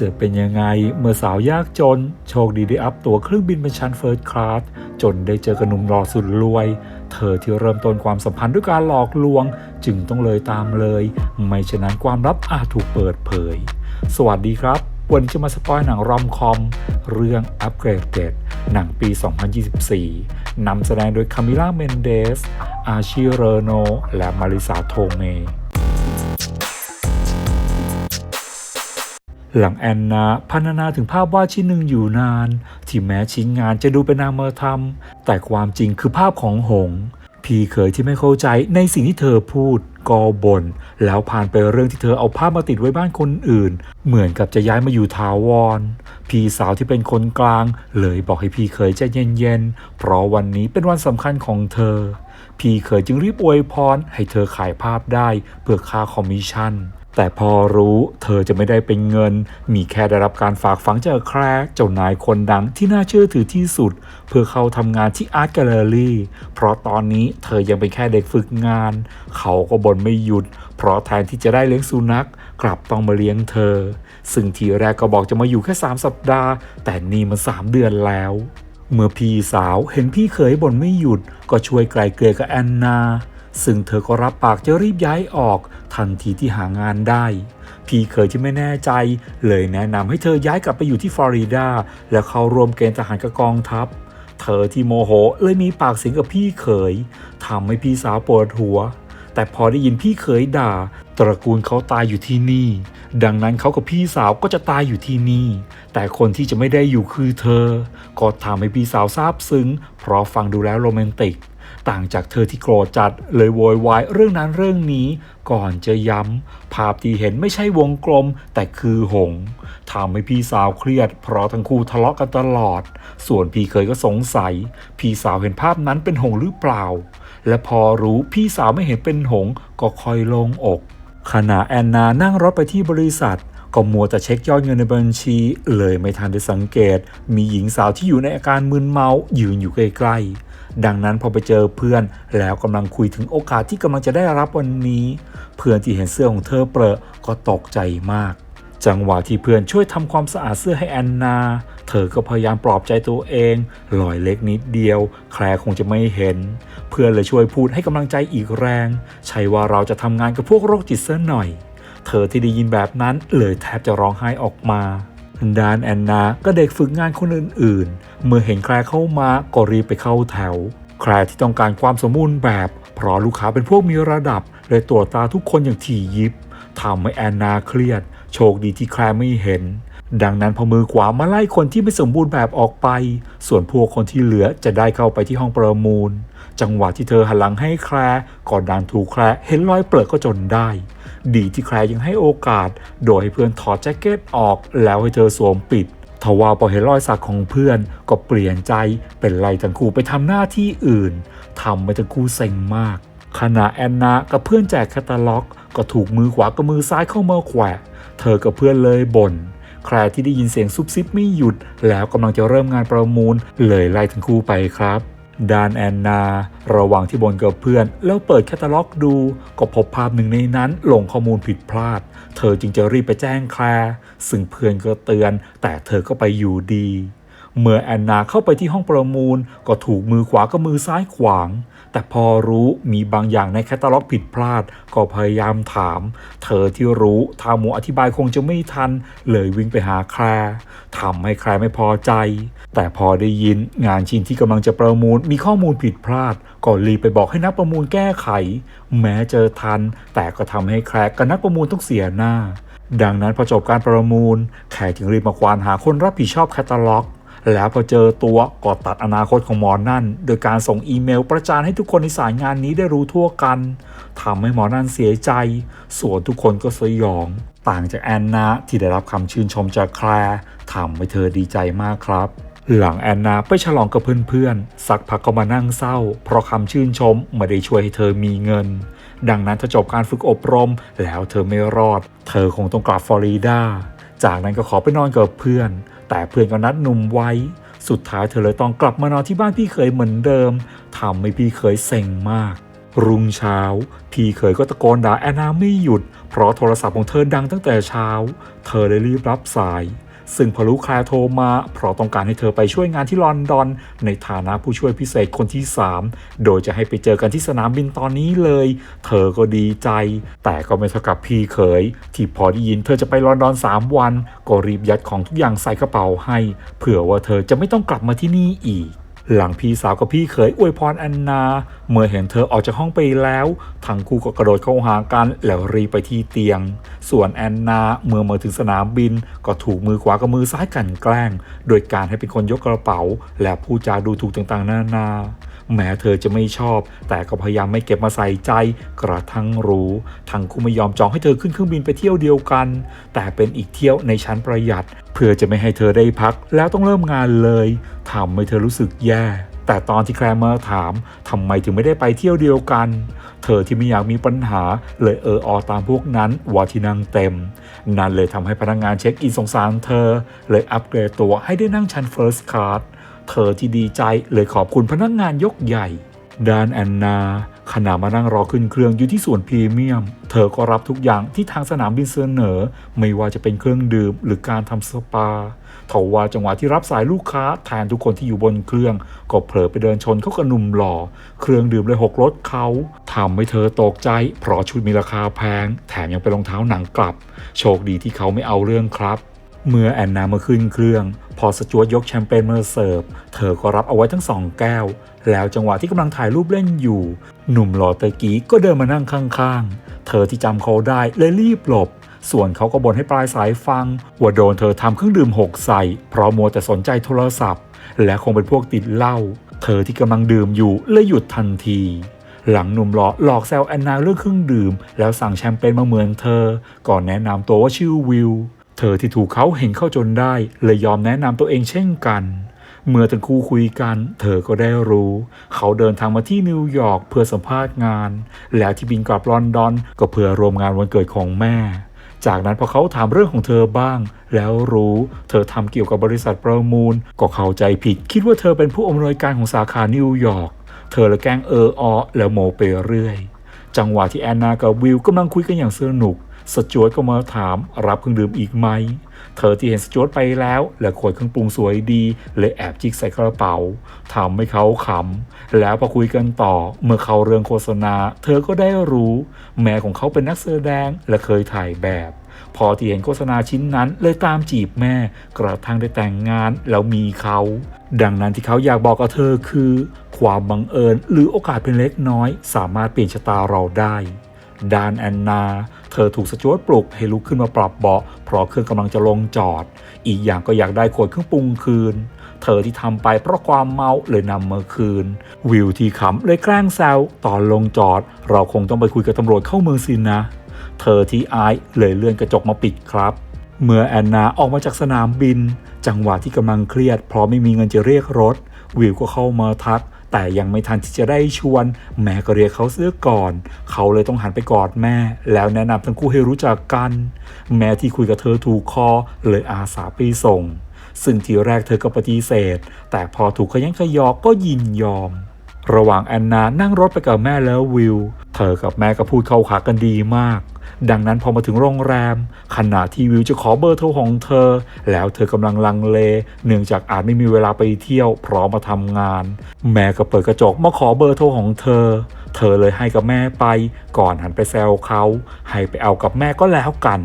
จะเป็นยังไงเมื่อสาวยากจน โชคดีได้อัพตั๋วเครื่องบินเป็นชั้นเฟิร์สคลาสจนได้เจอกับหนุ่มหล่อสุดรวย เธอที่เริ่มต้นความสัมพันธ์ด้วยการหลอกลวง จึงต้องเลยตามเลย ไม่ฉะนั้นความลับอาจถูกเปิดเผย สวัสดีครับ วันนี้จะมาสปอยหนังรอมคอม เรื่อง Upgraded หนังปี 2024นำแสดงโดยคามิล่าเมนเดส อาชิเรโน และมาริสาโทเม หลังแอนนาพันนาถึงภาพวาดชิ้นหนึ่งอยู่นาน ที่แม้ชิ้นงานจะดูเป็นนามธรรม แต่ความจริงคือภาพของหง พี่เคยที่ไม่เข้าใจในสิ่งที่เธอพูดก็บน่นแล้วผ่านไปเรื่องที่เธอเอาภาพมาติดไว้บ้านคนอื่น เหมือนกับจะย้ายมาอยู่ทาวร พี่สาวที่เป็นคนกลาง เลยบอกให้พี่เคยใจเย็นๆ เพราะวันนี้เป็นวันสำคัญของเธอ พี่เคยจึงรีบอวยพรให้เธอขายภาพได้เพื่อค่าคอมมิชชั่น แต่พอรู้เธอจะไม่ได้เป็นเงิน มีแค่ได้รับการฝากฝังจากแคร์เจ้านายคนดังที่น่าเชื่อถือที่สุด เพื่อเข้าทำงานที่อาร์ตแกลเลอรี่ เพราะตอนนี้เธอยังเป็นแค่เด็กฝึกงาน เขาก็บ่นไม่หยุด เพราะแทนที่จะได้เลี้ยงสุนัข กลับต้องมาเลี้ยงเธอ ซึ่งทีแรกก็บอกจะมาอยู่แค่ 3 สัปดาห์ แต่นี่มัน 3 เดือนแล้วเมื่อพี่สาวเห็นพี่เขยบ่นไม่หยุดก็ช่วยไกลเกลี่ยกับแอนนา ซึ่งเธอก็รับปากจะรีบย้ายออกทันทีที่หางานได้ พี่เคยที่ไม่แน่ใจ เลยแนะนำให้เธอย้ายกลับไปอยู่ที่ฟลอริดา แล้วเข้าร่วมเกณฑ์ทหารกับกองทัพ เธอที่โมโหเลยมีปากเสียงกับพี่เขยทำให้พี่สาวปวดหัว แต่พอได้ยินพี่เขยด่า ตระกูลเขาตายอยู่ที่นี่ ดังนั้นเขากับพี่สาวก็จะตายอยู่ที่นี่ แต่คนที่จะไม่ได้อยู่คือเธอ ก็ทำให้พี่สาวซาบซึ้ง เพราะฟังดูแล้วโรแมนติก ต่างจากเธอที่โกรธจัดเลยโวยวายเรื่องนั้นเรื่องนี้ ก่อนจะย้ำ ภาพที่เห็นไม่ใช่วงกลม แต่คือหงส์ทำให้พี่สาวเครียด เพราะทั้งคู่ทะเลาะกันตลอด ส่วนพี่เคยก็สงสัย พี่สาวเห็นภาพนั้นเป็นหงส์หรือเปล่า และพอรู้พี่สาวไม่เห็นเป็นหงส์ก็คอยโล่งอก ขณะแอนนานั่งรถไปที่บริษัทก็มัวแต่เช็คยอดเงินในบัญชี เลยไม่ทันได้สังเกต มีหญิงสาวที่อยู่ในอาการมึนเมายืนอยู่ใกล้ๆ ดังนั้นพอไปเจอเพื่อนแล้วกำลังคุยถึงโอกาสที่กำลังจะได้รับวันนี้ เพื่อนที่เห็นเสื้อของเธอเปรอะก็ตกใจมาก จังหวะที่เพื่อนช่วยทำความสะอาดเสื้อให้แอนนา เธอก็พยายามปลอบใจตัวเองรอยเล็กนิดเดียว แคลร์คงจะไม่เห็น เพื่อนเลยช่วยพูดให้กำลังใจอีกแรง ใช่ว่าเราจะทำงานกับพวกโรคจิตซะหน่อย เธอที่ได้ยินแบบนั้นเลยแทบจะร้องไห้ออกมาดานแอนนาก็เด็กฝึกงานคนอื่น เมื่อเห็นแคลร์เข้ามาก็รีบไปเข้าแถว แคลร์ที่ต้องการความสมบูรณ์แบบ เพราะลูกค้าเป็นพวกมีระดับเลยตรวจตาทุกคนอย่างถี่ยิบทำให้แอนนาเครียด โชคดีที่แคลร์ไม่เห็น ดังนั้นพอมือขวามาไล่คนที่ไม่สมบูรณ์แบบออกไป ส่วนพวกคนที่เหลือจะได้เข้าไปที่ห้องประมูล จังหวะที่เธอหันหลังให้แคลร์ก่อนดันถูกแคลร์เห็นรอยเปลือกก็จนได้ ดีที่แคลร์ยังให้โอกาส โดยให้เพื่อนถอดแจ็คเก็ตออกแล้วให้เธอสวมปิด ทว่าพอเห็นรอยสักของเพื่อนก็เปลี่ยนใจเป็นไล่ทั้งคู่ไปทำหน้าที่อื่นทำให้ทั้งคู่เซ็งมาก ขณะแอนนากับเพื่อนแจกแคตตาล็อก ก็ถูกมือขวากับมือซ้ายเข้ามาแขวะ เธอกับเพื่อนเลยบ่นแคร์ที่ได้ยินเสียงซุบซิบไม่หยุด แล้วกำลังจะเริ่มงานประมูลเลยไล่ทั้งคู่ไปครับ ดานแอนนา ระหว่างที่บนกับเพื่อน แล้วเปิดแคตตาล็อกดู ก็พบภาพหนึ่งในนั้นลงข้อมูลผิดพลาด เธอจึงจะรีบไปแจ้งแคลร์ซึ่งเพื่อนก็เตือน แต่เธอก็ไปอยู่ดี เมื่อแอนนาเข้าไปที่ห้องประมูล ก็ถูกมือขวากับมือซ้ายขวาง แต่พอรู้มีบางอย่างในแคตตาล็อกผิดพลาด ก็พยายามถาม เธอที่รู้ทามูอธิบายคงจะไม่ทัน เลยวิ่งไปหาแคร์ทำให้แคร์ไม่พอใจ แต่พอได้ยินงานชิ้นที่กำลังจะประมูลมีข้อมูลผิดพลาด ก็รีบไปบอกให้นักประมูลแก้ไข แม้เจอทัน แต่ก็ทำให้แคร์กับนักประมูลต้องเสียหน้าดังนั้นพอจบการประมูล แขกจึงรีบมาควานหาคนรับผิดชอบแคตตาล็อก แล้วพอเจอตัวก็ตัดอนาคตของหมอนั่น โดยการส่งอีเมลประจานให้ทุกคนในสายงานนี้ได้รู้ทั่วกันทำให้หมอนั่นเสียใจ ส่วนทุกคนก็สยอง ต่างจากแอนนาที่ได้รับคำชื่นชมจากแคลร์ทำให้เธอดีใจมากครับหลังแอนนาไปฉลองกับเพื่อนๆ สักพักก็มานั่งเศร้า เพราะคำชื่นชมไม่ได้ช่วยให้เธอมีเงิน ดังนั้นถ้าจบการฝึกอบรมแล้วเธอไม่รอด เธอคงต้องกลับฟลอริดา จากนั้นก็ขอไปนอนกับเพื่อน แต่เพื่อนก็นัดหนุ่มไว้ สุดท้ายเธอเลยต้องกลับมานอนที่บ้านพี่เคยเหมือนเดิมทำให้พี่เคยเซ็งมาก รุ่งเช้า พี่เคยก็ตะโกนด่าแอนนาไม่หยุด เพราะโทรศัพท์ของเธอดังตั้งแต่เช้า เธอเลยรีบรับสาย ซึ่งพอรู้แคลาโทรมา เพราะต้องการให้เธอไปช่วยงานที่ลอนดอน ในฐานะผู้ช่วยพิเศษคนที่ 3 โดยจะให้ไปเจอกันที่สนามบินตอนนี้เลย เธอก็ดีใจ แต่ก็ไม่เท่ากับพี่เขย ที่พอได้ยินเธอจะไปลอนดอน 3 วัน ก็รีบยัดของทุกอย่างใส่กระเป๋าให้ เผื่อว่าเธอจะไม่ต้องกลับมาที่นี่อีก หลังพี่สาวกับพี่เขยอวยพรแอนนา เมื่อเห็นเธอออกจากห้องไปแล้วทั้งคู่ก็กระโดดเข้าหากันแล้วรีไปที่เตียง ส่วนแอนนาเมื่อมาถึงสนามบิน ก็ถูกมือขวากับมือซ้ายกันแกล้ง โดยการให้เป็นคนยกกระเป๋า และพูดจาดูถูกต่างๆนานา แม้เธอจะไม่ชอบ แต่ก็พยายามไม่เก็บมาใส่ใจ กระทั่งรู้ทั้งคู่ไม่ยอมจองให้เธอขึ้นเครื่องบินไปเที่ยวเดียวกัน แต่เป็นอีกเที่ยวในชั้นประหยัด เพื่อจะไม่ให้เธอได้พัก แล้วต้องเริ่มงานเลยทำให้เธอรู้สึกแย่แต่ตอนที่แคลร์มาถามทำไมถึงไม่ได้ไปเที่ยวเดียวกัน เธอที่ไม่อยากมีปัญหา เลยเอออตามพวกนั้นว่าที่นั่งเต็ม นั่นเลยทำให้พนักงานเช็คอินสงสารเธอ เลยอัปเกรดตัวให้ได้นั่งชั้น First Class เธอที่ดีใจเลยขอบคุณพนักงานยกใหญ่ด้านแอนนาขณะมานั่งรอขึ้นเครื่องอยู่ที่ส่วนพรีเมียม เธอก็รับทุกอย่างที่ทางสนามบินเสนอ ไม่ว่าจะเป็นเครื่องดื่มหรือการทำสปาทว่าจังหวะที่รับสายลูกค้าแทนทุกคนที่อยู่บนเครื่อง ก็เผลอไปเดินชนเขากับหนุ่มหล่อ เครื่องดื่มเลยหกรถเขาทำให้เธอตกใจ เพราะชุดมีราคาแพง แถมยังเป็นรองเท้าหนังกลับ โชคดีที่เขาไม่เอาเรื่องครับ เมื่อแอนนามาขึ้นเครื่อง พอสจวตยกแชมเปญมาเสิร์ฟ เธอก็รับเอาไว้ทั้งสองแก้ว แล้วจังหวะที่กำลังถ่ายรูปเล่นอยู่ หนุ่มหล่อตอร์กี้ก็เดินมานั่งข้างๆ เธอที่จำเขาได้เลยรีบหลบ ส่วนเขาก็บ่นให้ปลายสายฟัง ว่าโดนเธอทำเครื่องดื่มหกใส่ เพราะมัวแต่สนใจโทรศัพท์ และคงเป็นพวกติดเหล้า เธอที่กำลังดื่มอยู่เลยหยุดทันทีหลังหนุ่มหล่อหลอกแซวแอนนาเรื่องเครื่องดื่ม แล้วสั่งแชมเปญมาเหมือนเธอ ก่อนแนะนำตัวว่าชื่อวิล เธอที่ถูกเขาเห็นเข้าจนได้เลยยอมแนะนำตัวเองเช่นกัน เมื่อทั้งคู่คุยกัน เธอก็ได้รู้ เขาเดินทางมาที่นิวยอร์กเพื่อสัมภาษณ์งาน แล้วที่บินกลับลอนดอน ก็เพื่อรวมงานวันเกิดของแม่ จากนั้นพอเขาถามเรื่องของเธอบ้าง แล้วรู้ เธอทำเกี่ยวกับบริษัทประมูล ก็เข้าใจผิด คิดว่าเธอเป็นผู้อำนวยการของสาขานิวยอร์กเธอเลยแกล้งเอออแล้วโมไปเรื่อยจังหวะที่แอนนากับวิลกำลังคุยกันอย่างสนุก สจวตก็มาถามรับเครื่องดื่มอีกไหม เธอที่เห็นสจวตไปแล้ว และขวดเครื่องปรุงสวยดีเลยแอบจิกใส่กระเป๋าทำให้เขาขำแล้วพอคุยกันต่อเมื่อเขาเรื่องโฆษณา เธอก็ได้รู้ แม่ของเขาเป็นนักแสดงและเคยถ่ายแบบ พอที่เห็นโฆษณาชิ้นนั้นเลยตามจีบแม่ กระทั่งได้แต่งงานแล้วมีเขา ดังนั้นที่เขาอยากบอกกับเธอคือ ความบังเอิญหรือโอกาสเป็นเล็กน้อย สามารถเปลี่ยนชะตาเราได้ดานแอนนา เธอถูกสจวตปลุกให้ลุกขึ้นมาปรับเบาะเพราะเครื่องกำลังจะลงจอด อีกอย่างก็อยากได้ขวดเครื่องปรุงคืน เธอที่ทำไปเพราะความเมาเลยนำมาคืน วิวที่ขำเลยแกล้งแซวตอนลงจอด เราคงต้องไปคุยกับตำรวจเข้าเมืองสินนะ เธอที่อายเลยเลื่อนกระจกมาปิดครับ เมื่อแอนนาออกมาจากสนามบิน จังหวะที่กำลังเครียดเพราะไม่มีเงินจะเรียกรถ วิวก็เข้ามาทัก แต่ยังไม่ทันที่จะได้ชวน แม่ก็เรียกเขาเสื้อก่อน เขาเลยต้องหันไปกอดแม่ แล้วแนะนำทั้งคู่ให้รู้จักกัน แม่ที่คุยกับเธอถูกคอเลยอาสาไปส่ง ซึ่งทีแรกเธอก็ปฏิเสธ แต่พอถูกขยันขยอก็ยินยอมระหว่างแอนนานั่งรถไปกับแม่แล้ววิว เธอกับแม่ก็พูดเข้าขากันดีมาก ดังนั้นพอมาถึงโรงแรม ขณะที่วิวจะขอเบอร์โทรของเธอ แล้วเธอกำลังลังเล เนื่องจากอาจไม่มีเวลาไปเที่ยวเพราะมาทำงาน แม่ก็เปิดกระจกมาขอเบอร์โทรของเธอ เธอเลยให้กับแม่ไป ก่อนหันไปแซวเขาให้ไปเอากับแม่ก็แล้วกัน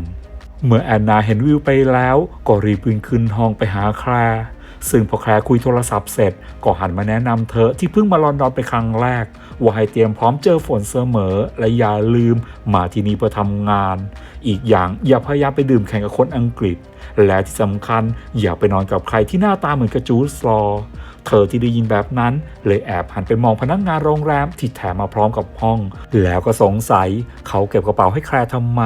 เมื่อแอนนาเห็นวิวไปแล้ว ก็รีบวิ่งขึ้นห้องไปหาแคลร์ ซึ่งพอแคลร์คุยโทรศัพท์เสร็จก็หันมาแนะนำเธอที่เพิ่งมาลอนดอนไปครั้งแรก ว่าให้เตรียมพร้อมเจอฝนเสมอ และอย่าลืมมาที่นี่เพื่อทำงาน อีกอย่างอย่าพยายามไปดื่มแข่งกับคนอังกฤษ และที่สำคัญอย่าไปนอนกับใครที่หน้าตาเหมือนกับจูสลอ เธอที่ได้ยินแบบนั้นเลยแอบหันไปมองพนักงานโรงแรมที่แถมมาพร้อมกับห้อง แล้วก็สงสัยเขาเก็บกระเป๋าให้แคลร์ทำไม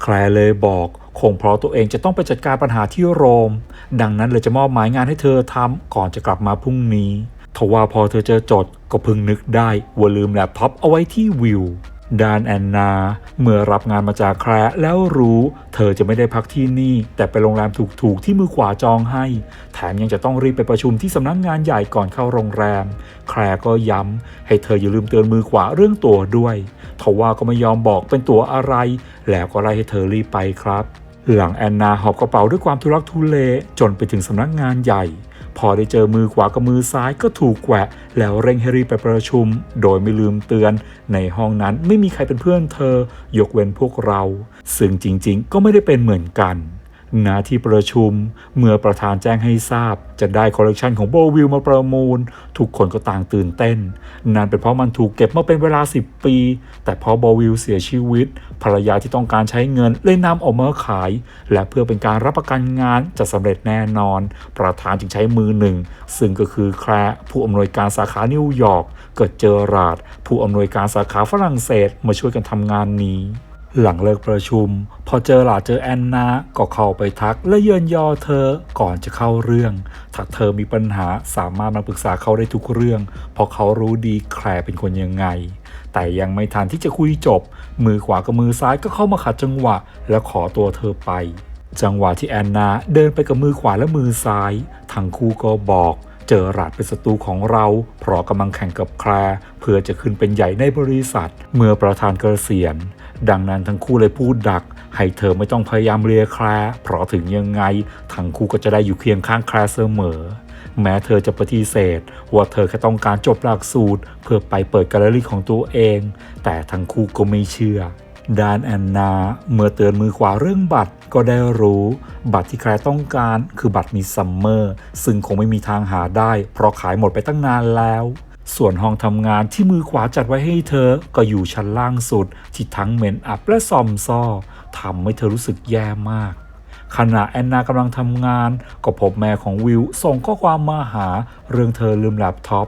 แคลเลยบอกคงเพราะตัวเองจะต้องไปจัดการปัญหาที่โรม ดังนั้นเลยจะมอบหมายงานให้เธอทำก่อนจะกลับมาพรุ่งนี้ทว่าพอเธอเจอจดก็เพิ่งนึกได้ว่าลืมแล็ปท็อปเอาไว้ที่วิว ดานแอนนา เมื่อรับงานมาจากแคร์แล้วรู้ เธอจะไม่ได้พักที่นี่ แต่ไปโรงแรมถูกๆที่มือขวาจองให้ แถมยังจะต้องรีบไปประชุมที่สำนักงงานใหญ่ก่อนเข้าโรงแรม แคร์ก็ย้ำให้เธออย่าลืมเตือนมือขวาเรื่องตั๋วด้วยทว่าก็ไม่ยอมบอกเป็นตั๋วอะไร แล้วก็ไล่ให้เธอรีบไปครับ หลังแอนนาหอบกระเป๋าด้วยความทุรักทุเลจนไปถึงสำนักงานใหญ่ พอได้เจอมือขวากับมือซ้ายก็ถูกแกวะแล้วเร่งให้รีบไปประชุม โดยไม่ลืมเตือน ในห้องนั้นไม่มีใครเป็นเพื่อนเธอ ยกเว้นพวกเรา ซึ่งจริงๆ ก็ไม่ได้เป็นเหมือนกัน ณที่ประชุม เมื่อประธานแจ้งให้ทราบ จะได้คอลเลกชันของโบวิลมาประมูล ทุกคนก็ต่างตื่นเต้น นั่นเป็นเพราะมันถูกเก็บมาเป็นเวลา 10 ปี แต่พอโบวิลเสียชีวิต ภรรยาที่ต้องการใช้เงินเลยนำออกมาขาย และเพื่อเป็นการรับประกันงานจะสำเร็จแน่นอน ประธานจึงใช้มือหนึ่ง ซึ่งก็คือแคร์ผู้อำนวยการสาขานิวยอร์กเกิดเจอราดผู้อำนวยการสาขาฝรั่งเศสมาช่วยกันทำงานนี้ หลังเลิกประชุม พอเจอหลาเจอแอนนาก็เข้าไปทักและเยินยอเธอก่อนจะเข้าเรื่อง ถ้าเธอมีปัญหาสามารถมาปรึกษาเขาได้ทุกเรื่อง เพราะเขารู้ดีแคลร์เป็นคนยังไง แต่ยังไม่ทันที่จะคุยจบ มือขวากับมือซ้ายก็เข้ามาขัดจังหวะ และขอตัวเธอไป จังหวะที่แอนนาเดินไปกับมือขวาและมือซ้ายทั้งคู่ก็บอกเจอราดเป็นศัตรูของเรา เพราะกำลังแข่งกับแคลร์เพื่อจะขึ้นเป็นใหญ่ในบริษัท เมื่อประธานเกษียณ ดังนั้นทั้งคู่เลยพูดดัก ให้เธอไม่ต้องพยายามเลียแคลร์เพราะถึงยังไง ทั้งคู่ก็จะได้อยู่เคียงข้างแคลร์เสมอ แม้เธอจะปฏิเสธ ว่าเธอแค่ต้องการจบหลักสูตร เพื่อไปเปิดแกลเลอรี่ของตัวเอง แต่ทั้งคู่ก็ไม่เชื่อด้านแอนนา เมื่อเตือนมือขวาเรื่องบัตรก็ได้รู้ บัตรที่ใครต้องการคือบัตรมิซัมเมอร์ ซึ่งคงไม่มีทางหาได้ เพราะขายหมดไปตั้งนานแล้ว ส่วนห้องทำงานที่มือขวาจัดไว้ให้เธอ ก็อยู่ชั้นล่างสุด ที่ทั้งเหม็นอับและซอมซ่อทำให้เธอรู้สึกแย่มาก ขณะแอนนากำลังทำงาน ก็พบแม่ของวิวส่งข้อความมาหาเรื่องเธอลืมแล็ปท็อป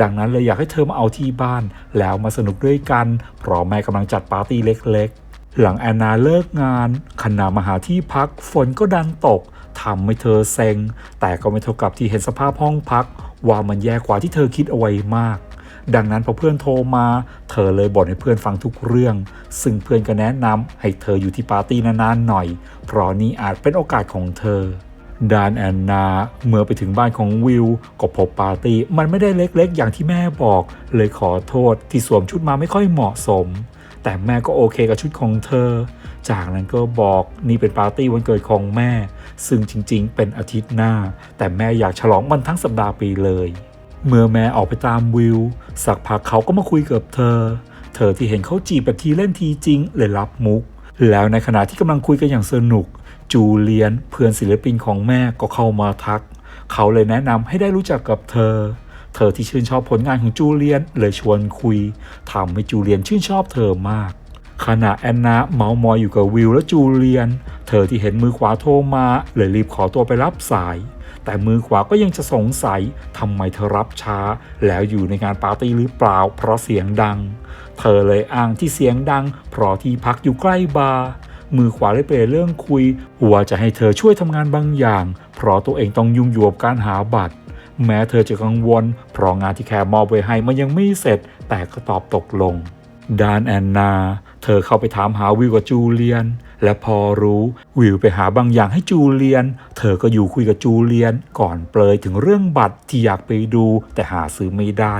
ดังนั้นเลยอยากให้เธอมาเอาที่บ้าน แล้วมาสนุกด้วยกัน เพราะแม่กำลังจัดปาร์ตี้เล็กๆ หลังแอนนาเลิกงานขณะมาหาที่พักฝนก็ดันตกทำให้เธอเซ็ง แต่ก็ไม่เท่ากับที่เห็นสภาพห้องพัก ว่ามันแย่กว่าที่เธอคิดเอาไว้มาก ดังนั้นพอเพื่อนโทรมา เธอเลยบ่นให้เพื่อนฟังทุกเรื่อง ซึ่งเพื่อนก็แนะนำให้เธออยู่ที่ปาร์ตี้นานๆหน่อย เพราะนี่อาจเป็นโอกาสของเธอดานแอนนาเมื่อไปถึงบ้านของวิวก็พบปาร์ตี้มันไม่ได้เล็กๆ อย่างที่แม่บอก เลยขอโทษที่สวมชุดมาไม่ค่อยเหมาะสม แต่แม่ก็โอเคกับชุดของเธอ จากนั้นก็บอกนี่เป็นปาร์ตี้วันเกิดของแม่ ซึ่งจริงๆ เป็นอาทิตย์หน้า แต่แม่อยากฉลองมันทั้งสัปดาห์ไปเลย เมื่อแม่ออกไปตามวิว สักพักเขาก็มาคุยกับเธอ เธอที่เห็นเขาจีบแบบทีเล่นทีจริงเลยรับมุก แล้วในขณะที่กำลังคุยกันอย่างสนุก จูเลียนเพื่อนศิลปินของแม่ก็เข้ามาทัก เขาเลยแนะนำให้ได้รู้จักกับเธอเธอที่ชื่นชอบผลงานของจูเลียนเลยชวนคุยทำให้จูเลียนชื่นชอบเธอมาก ขณะแอนนาเมามอยอยู่กับวิวและจูเลียน เธอที่เห็นมือขวาโทรมาเลยรีบขอตัวไปรับสาย แต่มือขวาก็ยังจะสงสัยทำไมเธอรับช้า แล้วอยู่ในงานปาร์ตี้หรือเปล่า เพราะเสียงดัง เธอเลยอ้างที่เสียงดัง เพราะที่พักอยู่ใกล้บาร์มือขวาเลยเปลี่ยนเรื่องคุยว่าจะให้เธอช่วยทำงานบางอย่าง เพราะตัวเองต้องยุ่งอยู่กับการหาบัตร แม้เธอจะกังวล เพราะงานที่แคร์มอบไว้ให้มันยังไม่เสร็จ แต่ก็ตอบตกลงดานแอนนา ธอเข้าไปถามหาวิวกับจูเลียน และพอรู้วิวไปหาบางอย่างให้จูเลียน เธอก็อยู่คุยกับจูเลียน ก่อนเปลยถึงเรื่องบัตรที่อยากไปดูแต่หาซื้อไม่ได้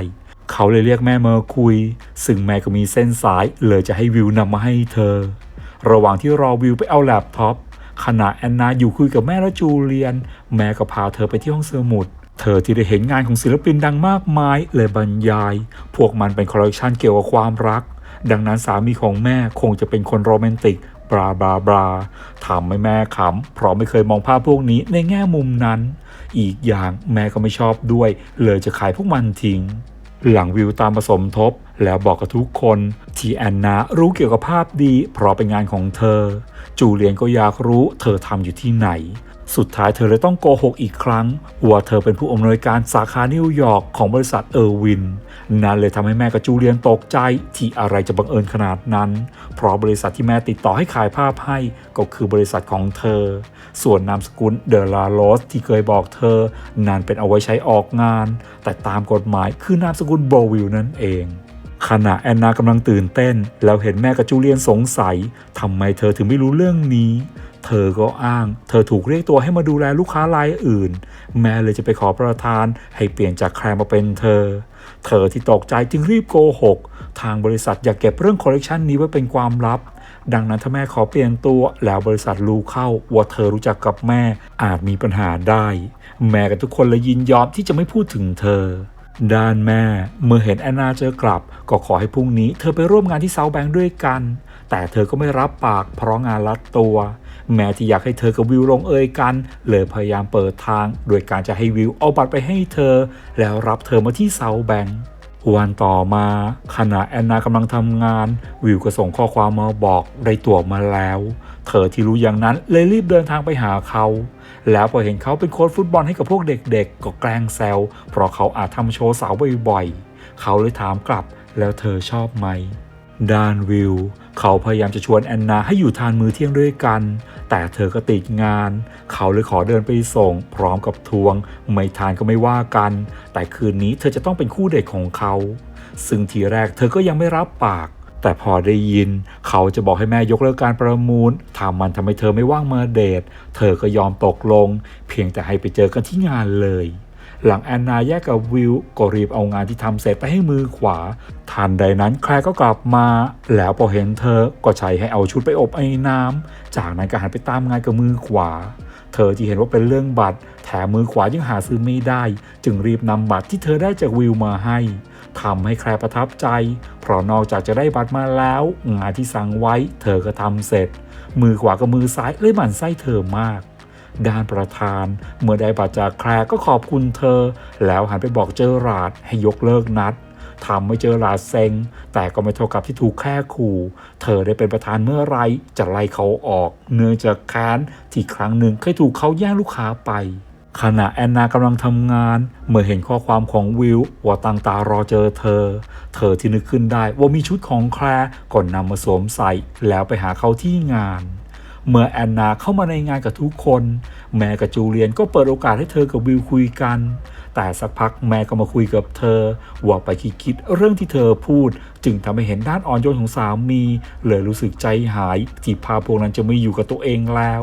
เขาเลยเรียกแม่เมาคุย ซึ่งแม่ก็มีเส้นสายเลยจะให้วิวนำมาให้เธอ ระหว่างที่รอวิวไปเอาแล็ปท็อปขณะแอนนาอยู่คุยกับแม่และจูเลียน แม่ก็พาเธอไปที่ห้องสมุดเธอที่ได้เห็นงานของศิลปินดังมากมายเลยบรรยาย พวกมันเป็นคอลเลกชันเกี่ยวกับความรัก ดังนั้นสามีของแม่คงจะเป็นคนโรแมนติกบราบราบราทำให้แม่ขำเพราะไม่เคยมองภาพพวกนี้ในแง่มุมนั้น อีกอย่างแม่ก็ไม่ชอบด้วย เลยจะขายพวกมันทิ้ง หลังวิวตามผสมทบ แล้วบอกกับทุกคนที่แอนนารู้เกี่ยวกับภาพดี เพราะเป็นงานของเธอ จูเลียนก็อยากรู้เธอทำอยู่ที่ไหน สุดท้ายเธอเลยต้องโกหกอีกครั้งว่าเธอเป็นผู้อำนวยการสาขานิวยอร์กของบริษัทเออร์วิน นั่นเลยทำให้แม่กับจูเลียนตกใจ ที่อะไรจะบังเอิญขนาดนั้น เพราะบริษัทที่แม่ติดต่อให้ขายภาพให้ก็คือบริษัทของเธอ ส่วนนามสกุลเดลาโรสที่เคยบอกเธอ นั่นเป็นเอาไว้ใช้ออกงาน แต่ตามกฎหมายคือนามสกุลโบวิลนั่นเองขขณะแอนนากำลังตื่นเต้น แล้วเห็นแม่กับจูเลียนสงสัยทำไมเธอถึงไม่รู้เรื่องนี้ เธอก็อ้าง เธอถูกเรียกตัวให้มาดูแลลูกค้ารายอื่น แม่เลยจะไปขอประทานให้เปลี่ยนจากแคร์มาเป็นเธอ เธอที่ตกใจจึงรีบโกหก ทางบริษัทอยากเก็บเรื่องคอลเลกชันนี้ไว้เป็นความลับ ดังนั้นถ้าแม่ขอเปลี่ยนตัวแล้วบริษัทรู้เข้าว่าเธอรู้จักกับแม่อาจมีปัญหาได้ แม่กับทุกคนเลยยินยอมที่จะไม่พูดถึงเธอด้านแม่เมื่อเห็นแอนนาเจอกลับ ก็ขอให้พรุ่งนี้เธอไปร่วมงานที่เซาแบงค์ด้วยกัน แต่เธอก็ไม่รับปากเพราะงานลัดตัว แม่ที่อยากให้เธอกับวิวลงเอยกัน เลยพยายามเปิดทาง โดยการจะให้วิวเอาบัตรไปให้เธอ แล้วรับเธอมาที่เซาแบงค์วันต่อมาขณะแอนนากำลังทำงาน วิวก็ส่งข้อความมาบอกได้ตั๋วมาแล้ว เธอที่รู้อย่างนั้นเลยรีบเดินทางไปหาเขา แล้วพอเห็นเขาเป็นโค้ชฟุตบอลให้กับพวกเด็กๆ ก็แกล้งแซวเพราะเขาอาจทำโชว์สาวบ่อยๆ เขาเลยถามกลับแล้วเธอชอบไหม ดานวิว เขาพยายามจะชวนแอนนาให้อยู่ทานมื้อเที่ยงด้วยกัน แต่เธอก็ติดงาน เขาเลยขอเดินไปส่ง พร้อมกับทวง ไม่ทานก็ไม่ว่ากัน แต่คืนนี้เธอจะต้องเป็นคู่เดทของเขา ซึ่งทีแรกเธอก็ยังไม่รับปาก แต่พอได้ยิน เขาจะบอกให้แม่ยกเลิกการประมูลถ้ามันทำให้เธอไม่ว่างมาเดท เธอก็ยอมตกลง เพียงแต่ให้ไปเจอกันที่งานเลย หลังแอนนาแยกกับวิวก็รีบเอางานที่ทำเสร็จไปให้มือขวาทันใดนั้นแคลร์ก็กลับมา แล้วพอเห็นเธอก็ใช้ให้เอาชุดไปอบไอ้น้ำจากนั้นก็หันไปตามงานกับมือขวา เธอที่เห็นว่าเป็นเรื่องบัตร แถมมือขวายังหาซื้อไม่ได้ จึงรีบนำบัตรที่เธอได้จากวิวมาให้ทำให้แคลร์ประทับใจ เพราะนอกจากจะได้บัตรมาแล้ว งานที่สั่งไว้ เธอก็ทำเสร็จ มือขวากับมือซ้ายเลยหมั่นไส้เธอมาก ด้านประธาน เมื่อได้บัตรจากแคลร์ก็ขอบคุณเธอ แล้วหันไปบอกเจอราดให้ยกเลิกนัดทำไม่เจอราดเซ็ง แต่ก็ไม่เท่ากับที่ถูกแค่ขู่ เธอได้เป็นประธานเมื่อไรจะไล่เขาออก เนื่องจากแค้นที่ครั้งหนึ่งเคยถูกเขาแย่งลูกค้าไปขณะแอนนากำลังทำงาน เมื่อเห็นข้อความของวิวว่าตั้งตารอเจอเธอ เธอที่นึกขึ้นได้ว่ามีชุดของแคลร์ก่อนนำมาสวมใส่แล้วไปหาเขาที่งาน เมื่อแอนนาเข้ามาในงานกับทุกคน แม่กับจูเลียนก็เปิดโอกาสให้เธอกับวิวคุยกัน แต่สักพักแม่ก็มาคุยกับเธอ ว่าไปคิดเรื่องที่เธอพูด จึงทำให้เห็นด้านอ่อนโยนของสามี เลยรู้สึกใจหายที่ภาพวกนั้นจะไม่อยู่กับตัวเองแล้ว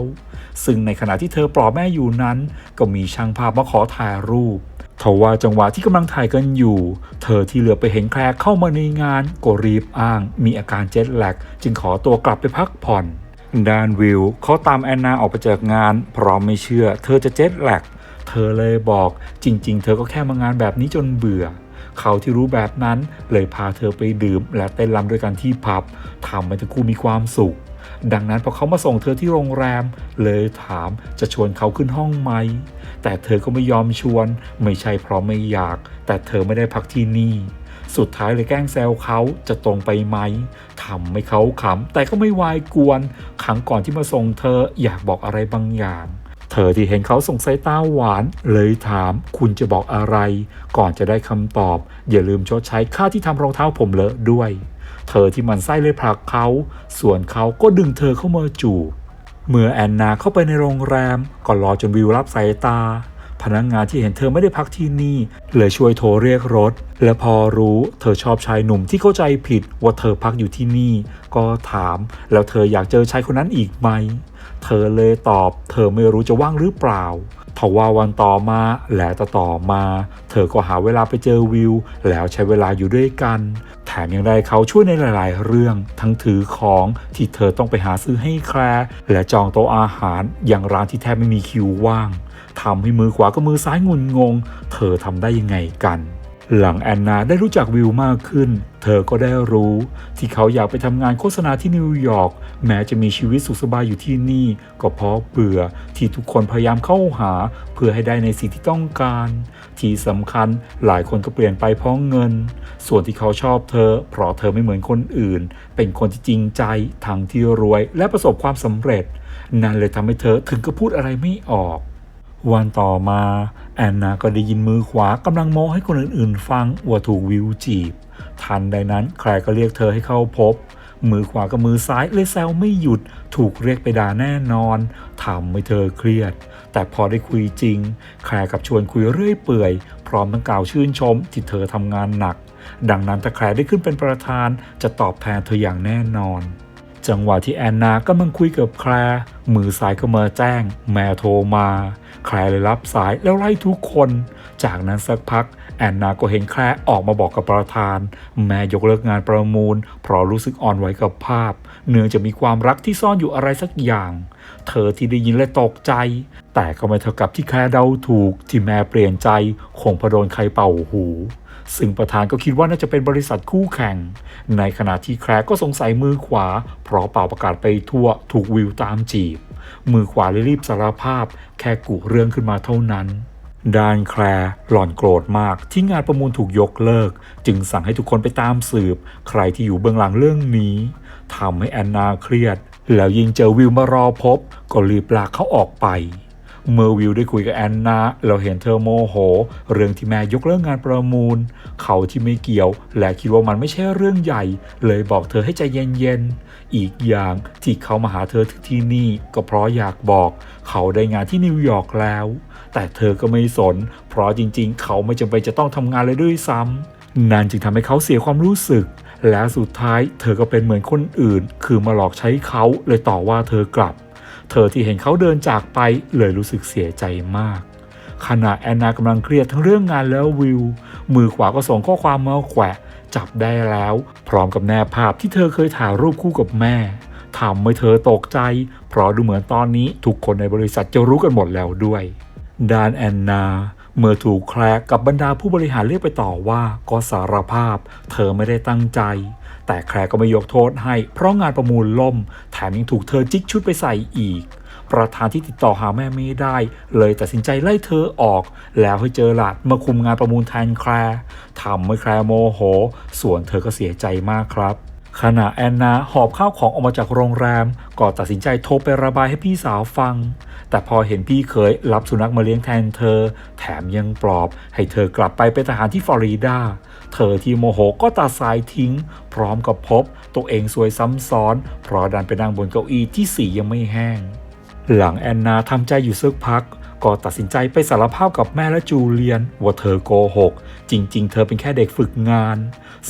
ซึ่งในขณะที่เธอปลอบแม่อยู่นั้น ก็มีช่างภาพมาขอถ่ายรูปทว่าจังหวะที่กำลังถ่ายกันอยู่ เธอที่เหลือไปเห็นแคลร์เข้ามาในงานก็รีบอ้าง มีอาการเจ็ตแลกจึงขอตัวกลับไปพักผ่อน ดานวิวเขาตามแอนนาออกไปจากงานเพราะไม่เชื่อ เธอจะเจ็ตแลกเธอเลยบอกจริง ๆ เธอก็แค่มางานแบบนี้จนเบื่อ เขาที่รู้แบบนั้นเลยพาเธอไปดื่ม และเต้นรำด้วยกันที่ผับทำให้ทั้งคู่มีความสุข ดังนั้นพอเขามาส่งเธอที่โรงแรม เลยถามจะชวนเขาขึ้นห้องไหม แต่เธอก็ไม่ยอมชวน ไม่ใช่เพราะไม่อยาก แต่เธอไม่ได้พักที่นี่ สุดท้ายเลยแกล้งแซวเขาจะตรงไปไหมทำให้เขาขำแต่ก็ไม่วายกวนครั้งก่อนที่มาส่งเธออยากบอกอะไรบางอย่าง เธอที่เห็นเขาส่งสายตาหวาน เลยถามคุณจะบอกอะไร ก่อนจะได้คำตอบ อย่าลืมชดใช้ค่าที่ทำรองเท้าผมเลอะด้วย เธอที่มันไส้เลยผลักเขา ส่วนเขาก็ดึงเธอเข้ามาจูบเมื่อแอนนาเข้าไปในโรงแรมก็รอจนวิวรับสายตา พนักงงานที่เห็นเธอไม่ได้พักที่นี่เลยช่วยโทรเรียกรถ และพอรู้เธอชอบชายหนุ่มที่เข้าใจผิดว่าเธอพักอยู่ที่นี่ ก็ถามแล้วเธออยากเจอชายคนนั้นอีกไหม เธอเลยตอบ เธอไม่รู้จะว่างหรือเปล่าทว่าวันต่อมาและต่อต่อมา เธอก็หาเวลาไปเจอวิว แล้วใช้เวลาอยู่ด้วยกัน แถมยังได้เขาช่วยในหลาย ๆ เรื่อง ทั้งถือของที่เธอต้องไปหาซื้อให้แคลร์และจองโต๊ะอาหารอย่างร้านที่แทบไม่มีคิวว่าง ทำให้มือขวากับมือซ้ายงุนงง เธอทำได้ยังไงกัน หลังแอนนาได้รู้จักวิวมากขึ้น เธอก็ได้รู้ ที่เขาอยากไปทำงานโฆษณาที่นิวยอร์กแม้จะมีชีวิตสุขสบายอยู่ที่นี่ ก็เพราะเบื่อที่ทุกคนพยายามเข้าหา เพื่อให้ได้ในสิ่งที่ต้องการ ที่สำคัญหลายคนก็เปลี่ยนไปเพราะเงิน ส่วนที่เขาชอบเธอ เพราะเธอไม่เหมือนคนอื่น เป็นคนที่จริงใจทั้งที่รวยและประสบความสำเร็จนั่นเลยทำให้เธอถึงกับพูดอะไรไม่ออก วันต่อมาแอนนาก็ได้ยินมือขวากำลังโม้ให้คนอื่นๆ ฟังว่าถูกวิวจีบ ทันใดนั้นใครก็เรียกเธอให้เข้าพบ มือขวากับมือซ้ายเลยแซวไม่หยุดถูกเรียกไปด่าแน่นอนทำให้เธอเครียด แต่พอได้คุยจริงแครกับชวนคุยเรื่อยเปื่อย พร้อมทั้งกล่าวชื่นชมที่เธอทำงานหนัก ดังนั้นถ้าแคร์ได้ขึ้นเป็นประธานจะตอบแทนเธออย่างแน่นอน จังหวะที่แอนนากำลังคุยกับแคลร์มือซ้ายก็มาแจ้ง แม่โทรมา แคลร์เลยรับสายแล้วไล่ทุกคน จากนั้นสักพัก แอนนาก็เห็นแคลร์ออกมาบอกกับประธาน แม่ยกเลิกงานประมูล เพราะรู้สึกอ่อนไหวกับภาพ เนื่องจากมีความรักที่ซ่อนอยู่อะไรสักอย่าง เธอที่ได้ยินและตกใจ แต่ก็ไม่เท่ากับที่แคลร์เดาถูกที่แม่เปลี่ยนใจคงพโดนใครเป่าหู ซึ่งประธานก็คิดว่าน่าจะเป็นบริษัทคู่แข่ง ในขณะที่แคร์ก็สงสัยมือขวา เพราะเป่าประกาศไปทั่วถูกวิวตามจีบ มือขวาเลยรีบสารภาพ แค่กุเรื่องขึ้นมาเท่านั้นด้านแคลร์หล่อนโกรธมากที่งานประมูลถูกยกเลิก จึงสั่งให้ทุกคนไปตามสืบ ใครที่อยู่เบื้องหลังเรื่องนี้ทำให้แอนนาเครียด แล้วยิ่งเจอวิวมารอพบ ก็รีบลากเขาออกไป เมื่อวิวได้คุยกับแอนนา เราเห็นเธอโมโห เรื่องที่แม่ยกเลิกงานประมูล เขาที่ไม่เกี่ยว และคิดว่ามันไม่ใช่เรื่องใหญ่ เลยบอกเธอให้ใจเย็นๆ อีกอย่างที่เขามาหาเธอถึงที่นี่ ก็เพราะอยากบอก เขาได้งานที่นิวยอร์กแล้ว แต่เธอก็ไม่สน เพราะจริงๆ เขาไม่จำเป็นจะต้องทำงานเลยด้วยซ้ำนั่นจึงทำให้เขาเสียความรู้สึก และสุดท้าย เธอก็เป็นเหมือนคนอื่น คือมาหลอกใช้เขาเลยต่อว่าเธอกลับ เธอที่เห็นเขาเดินจากไปเลยรู้สึกเสียใจมาก ขณะแอนนากำลังเครียดทั้งเรื่องงานแล้ววิว มือขวาก็ส่งข้อความมาแขวะ จับได้แล้ว พร้อมกับแนบภาพที่เธอเคยถ่ายรูปคู่กับแม่ทำให้เธอตกใจ เพราะดูเหมือนตอนนี้ทุกคนในบริษัทจะรู้กันหมดแล้วด้วยดานแอนนา เมื่อถูกแคลกกับบรรดาผู้บริหารเรียกไปต่อว่าก็สารภาพ เธอไม่ได้ตั้งใจ แต่แคลก็ไม่ยกโทษให้ เพราะงานประมูลล่ม แถมยังถูกเธอจิกชุดไปใส่อีก ประธานที่ติดต่อหาแม่ไม่ได้ เลยตัดสินใจไล่เธอออก แล้วให้เจอหลาดมาคุมงานประมูลแทนแคลทำให้แคลโมโห ส่วนเธอก็เสียใจมากครับขณะแอนนาหอบข้าวของออกมาจากโรงแรมก็ตัดสินใจโทรไประบายให้พี่สาวฟัง แต่พอเห็นพี่เคยรับสุนัขมาเลี้ยงแทนเธอ แถมยังปลอบ ให้เธอกลับไปเป็นทหารที่ฟลอริดา เธอที่โมโหก็ตัดสายทิ้ง พร้อมกับพบตัวเองซวยซ้ำซ้อน เพราะดันไปนั่งบนเก้าอี้ที่สียังไม่แห้ง หลังแอนนาทำใจอยู่สักพักก็ตัดสินใจไปสารภาพกับแม่และจูเลียน ว่าเธอโกหก จริง ๆ เธอเป็นแค่เด็กฝึกงาน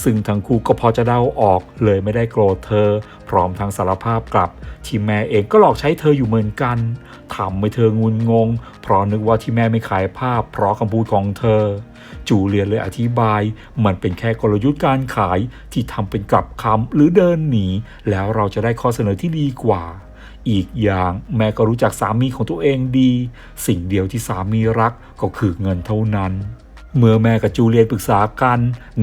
ซึ่งทั้งคู่ก็พอจะเดาออก เลยไม่ได้โกรธเธอ พร้อมทั้งสารภาพกลับ ที่แม่เองก็หลอกใช้เธออยู่เหมือนกันทำให้เธองุนงง เพราะนึกว่าที่แม่ไม่ขายภาพ เพราะคำพูดของเธอ จูเลียนเลยอธิบาย มันเป็นแค่กลยุทธ์การขายที่ทำเป็นกลับคำหรือเดินหนี แล้วเราจะได้ข้อเสนอที่ดีกว่า อีกอย่างแม่ก็รู้จักสามีของตัวเองดี สิ่งเดียวที่สามีรักก็คือเงินเท่านั้นเมื่อแม่กับจูเลียนปรึกษากัน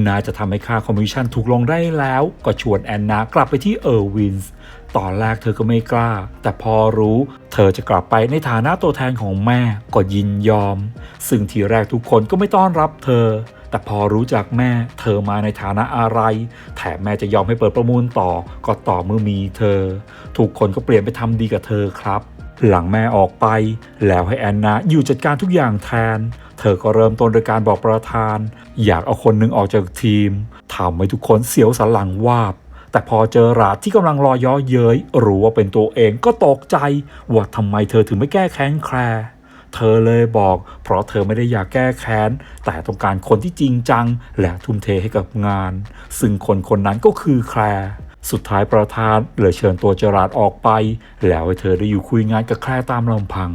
น่าจะทำให้ค่าคอมมิชชั่นถูกลงได้แล้ว ก็ชวนแอนนากลับไปที่เออร์วินส์ ตอนแรกเธอก็ไม่กล้า แต่พอรู้ เธอจะกลับไปในฐานะตัวแทนของแม่ก็ยินยอม ซึ่งทีแรกทุกคนก็ไม่ต้อนรับเธอ แต่พอรู้จักแม่ เธอมาในฐานะอะไร แถมแม่จะยอมให้เปิดประมูลต่อ ก็ต่อเมื่อมีเธอ ทุกคนก็เปลี่ยนไปทำดีกับเธอครับ หลังแม่ออกไป แล้วให้แอนนาอยู่จัดการทุกอย่างแทน เธอก็เริ่มต้นโดยการบอกประธาน อยากเอาคนหนึ่งออกจากทีมทำให้ทุกคนเสียวสันหลังวาบ แต่พอเจอราดที่กำลังรอย้อเย้ยรู้ว่าเป็นตัวเองก็ตกใจ ว่าทำไมเธอถึงไม่แก้แค้นแคลร์เธอเลยบอก เพราะเธอไม่ได้อยากแก้แค้น แต่ต้องการคนที่จริงจัง และทุ่มเทให้กับงาน ซึ่งคนคนนั้นก็คือแคลร์สุดท้ายประธานเลยเชิญตัวเจอราดออกไป แล้วให้เธอได้อยู่คุยงานกับแคลร์ตามลำพัง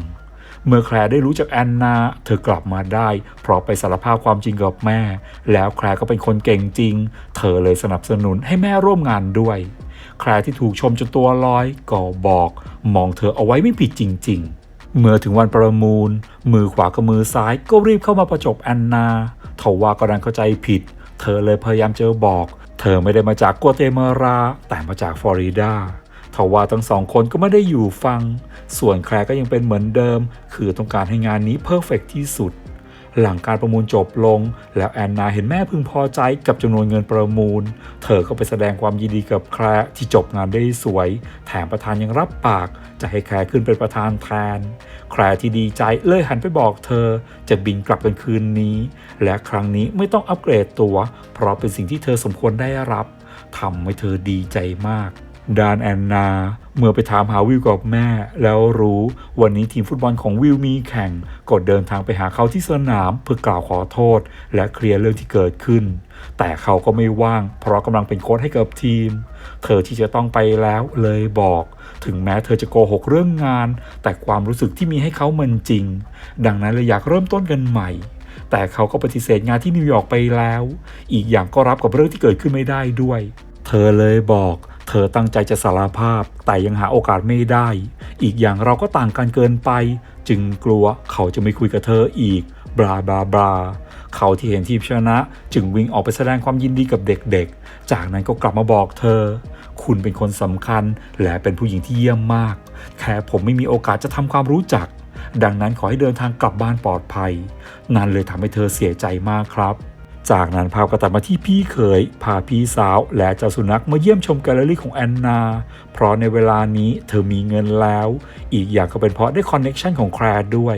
เมื่อแคลร์ได้รู้จากแอนนา เธอกลับมาได้ เพราะไปสารภาพความจริงกับแม่ แล้วแคลร์ก็เป็นคนเก่งจริง เธอเลยสนับสนุนให้แม่ร่วมงานด้วย แคลร์ที่ถูกชมจนตัวลอยก็บอก มองเธอเอาไว้ไม่ผิดจริง ๆ เมื่อถึงวันประมูล มือขวากับมือซ้ายก็รีบเข้ามาประจบแอนนาทว่าก็ดันเข้าใจผิด เธอเลยพยายามเจอบอก เธอไม่ได้มาจากกัวเตมาลาแต่มาจากฟลอริดาทว่าทั้งสองคนก็ไม่ได้อยู่ฟัง ส่วนแคลร์ก็ยังเป็นเหมือนเดิม คือต้องการให้งานนี้เพอร์เฟกที่สุด หลังการประมูลจบลง แล้วแอนนาเห็นแม่พึงพอใจกับจำนวนเงินประมูล เธอก็ไปแสดงความยินดีกับแคลร์ที่จบงานได้สวย แถมประธานยังรับปากจะให้แคลร์ขึ้นเป็นประธานแทนแคลร์ที่ดีใจเลยหันไปบอกเธอ จะบินกลับกันคืนนี้ และครั้งนี้ไม่ต้องอัปเกรดตัว เพราะเป็นสิ่งที่เธอสมควรได้รับทำให้เธอดีใจมาก ดานแอนนา เมื่อไปถามหาวิวกับแม่ แล้วรู้วันนี้ทีมฟุตบอลของวิวมีแข่งก็เดินทางไปหาเขาที่สนามเพื่อกล่าวขอโทษ และเคลียร์เรื่องที่เกิดขึ้น แต่เขาก็ไม่ว่าง เพราะกำลังเป็นโค้ชให้กับทีม เธอที่จะต้องไปแล้วเลยบอก ถึงแม้เธอจะโกหกเรื่องงาน แต่ความรู้สึกที่มีให้เขามันจริง ดังนั้นเลยอยากเริ่มต้นกันใหม่แต่เขาก็ปฏิเสธงานที่นิวยอร์กไปแล้ว อีกอย่างก็รับกับเรื่องที่เกิดขึ้นไม่ได้ด้วย เธอเลยบอก เธอตั้งใจจะสารภาพแต่ยังหาโอกาสไม่ได้ อีกอย่างเราก็ต่างกันเกินไป จึงกลัวเขาจะไม่คุยกับเธออีกบลาบลาบลาเขาที่เห็นทีมชนะ จึงวิ่งออกไปแสดงความยินดีกับเด็กๆ จากนั้นก็กลับมาบอกเธอ คุณเป็นคนสำคัญและเป็นผู้หญิงที่เยี่ยมมาก แค่ผมไม่มีโอกาสจะทำความรู้จัก ดังนั้นขอให้เดินทางกลับบ้านปลอดภัย นั่นเลยทำให้เธอเสียใจมากครับ จากนั้นภาพก็ตัดมาที่พี่เขยพาพี่สาวและเจ้าสุนัขมาเยี่ยมชมแกลเลอรี่ของแอนนา เพราะในเวลานี้เธอมีเงินแล้ว อีกอย่างก็เป็นเพราะได้คอนเน็ชันของแคร์ด้วย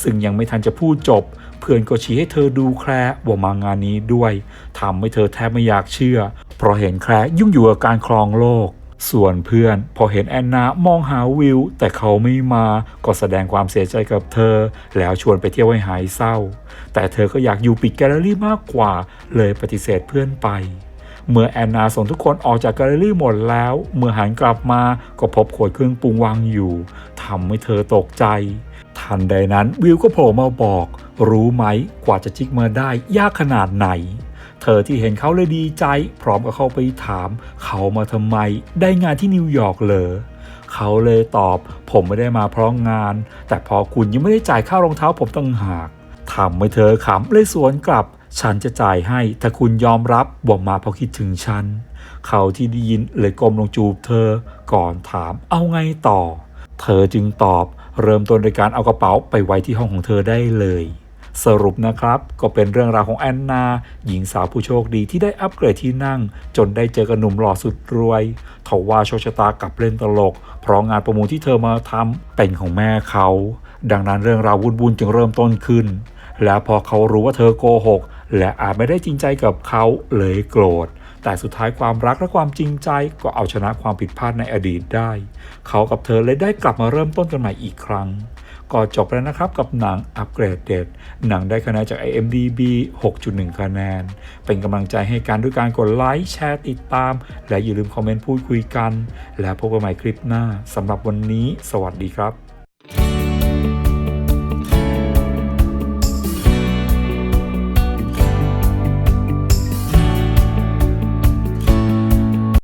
ซึ่งยังไม่ทันจะพูดจบ เพื่อนก็ชี้ให้เธอดูแคร์ว่ามางานนี้ด้วยทำให้เธอแทบไม่อยากเชื่อ เพราะเห็นแคร์ยุ่งอยู่กับการครองโลก ส่วนเพื่อนพอเห็นแอนนามองหาวิว แต่เขาไม่มาก็แสดงความเสียใจกับเธอ แล้วชวนไปเที่ยวให้หายเศร้า แต่เธอก็อยากอยู่ปิดแกลเลอรี่มากกว่า เลยปฏิเสธเพื่อนไป เมื่อแอนนาส่งทุกคนออกจากแกลเลอรี่หมดแล้ว เมื่อหันกลับมาก็พบขวดเครื่องปรุงวางอยู่ทำให้เธอตกใจ ทันใดนั้นวิวก็โผล่มาบอก รู้ไหมกว่าจะจิกมาได้ยากขนาดไหน เธอที่เห็นเขาเลยดีใจ พร้อมกับเข้าไปถาม เขามาทำไม ได้งานที่นิวยอร์กเหรอเขาเลยตอบ ผมไม่ได้มาเพราะงาน แต่พอคุณยังไม่ได้จ่ายค่ารองเท้าผมตั้งหากทำให้เธอขำเลยสวนกลับ ฉันจะจ่ายให้ถ้าคุณยอมรับบอกมาเพราะคิดถึงฉัน เขาที่ได้ยินเลยก้มลงจูบเธอ ก่อนถามเอาไงต่อ เธอจึงตอบ เริ่มต้นโดยการเอากระเป๋าไปไว้ที่ห้องของเธอได้เลย สรุปนะครับก็เป็นเรื่องราวของแอนนา หญิงสาวผู้โชคดีที่ได้อัปเกรดที่นั่ง จนได้เจอกับหนุ่มหล่อสุดรวยทว่าโชคชะตากับเล่นตลก เพราะงานประมูลที่เธอมาทำเป็นของแม่เขา ดังนั้นเรื่องราววุ่นๆจึงเริ่มต้นขึ้น และพอเขารู้ว่าเธอโกหก และอาจไม่ได้จริงใจกับเขาเลยโกรธแต่สุดท้ายความรักและความจริงใจก็เอาชนะความผิดพลาดในอดีตได้ เขากับเธอเลยได้กลับมาเริ่มต้นกันใหม่อีกครั้ง ก็จบแล้วนะครับกับหนังอัปเกรดเดตหนังได้คะแนนจาก IMDB 6.1 คะแนน เป็นกำลังใจให้กันด้วยการกดไลค์แชร์ติดตาม และอย่าลืมคอมเมนต์พูดคุยกัน และพบกันใหม่คลิปหน้าสำหรับวันนี้ สวัสดีครับ